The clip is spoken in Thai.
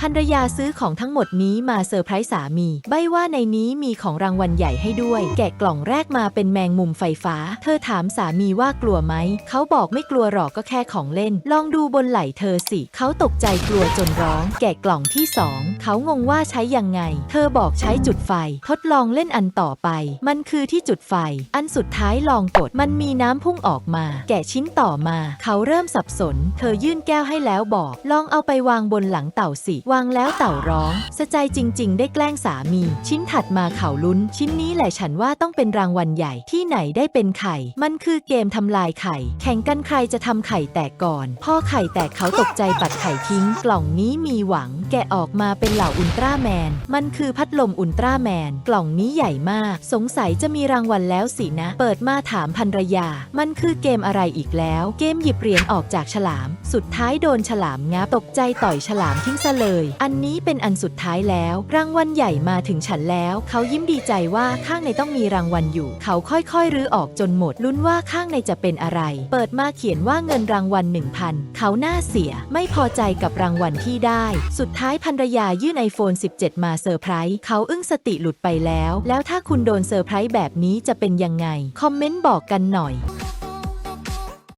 ภรรยาซื้อของทั้งหมดนี้มาเซอร์ไพรส์สามี ใบว่าในนี้มีของรางวัลใหญ่ให้ด้วย แกะกล่องแรกมาเป็นแมงมุมไฟฟ้า เธอถามสามีว่ากลัวไหม เขาบอกไม่กลัวหรอกก็แค่ของเล่น ลองดูบนไหล่เธอสิ เขาตกใจกลัวจนร้อง แกะกล่องที่สองเขางงว่าใช้ยังไง เธอบอกใช้จุดไฟ ทดลองเล่นอันต่อไป มันคือที่จุดไฟ อันสุดท้ายลองกด มันมีน้ำพุ่งออกมา แกะชิ้นต่อมา เขาเริ่มสับสน เธอยื่นแก้วให้แล้วบอก ลองเอาไปวางบนหลังเต่าสิวางแล้วเต่าร้อง สะใจจริง ๆ ได้แกล้งสามี ชิ้นถัดมาเขาลุ้น ชิ้นนี้แหละฉันว่าต้องเป็นรางวัลใหญ่ที่ไหนได้เป็นไข่ มันคือเกมทำลายไข่ แข่งกันใครจะทำไข่แตกก่อน พ่อไข่แตกเขาตกใจปัดไข่ทิ้ง กล่องนี้มีหวัง แกะออกมาเป็นเหล่าอุลตร้าแมน มันคือพัดลมอุลตร้าแมน กล่องนี้ใหญ่มาก สงสัยจะมีรางวัลแล้วสินะ เปิดมาถามภรรยา มันคือเกมอะไรอีกแล้ว เกมหยิบเหรียญออกจากฉลาม สุดท้ายโดนฉลามงับตกใจต่อยฉลามทิ้งซะเลยอันนี้เป็นอันสุดท้ายแล้ว รางวัลใหญ่มาถึงฉันแล้ว เขายิ้มดีใจว่าข้างในต้องมีรางวัลอยู่ เขาค่อยๆ รื้อออกจนหมด ลุ้นว่าข้างในจะเป็นอะไร เปิดมาเขียนว่าเงินรางวัล1,000 เขาหน้าเสีย ไม่พอใจกับรางวัลที่ได้ สุดท้ายภรรยายื่น iPhone 17 มาเซอร์ไพรส์ เขาอึ้งสติหลุดไปแล้ว แล้วถ้าคุณโดนเซอร์ไพรส์แบบนี้จะเป็นยังไง คอมเมนต์บอกกันหน่อย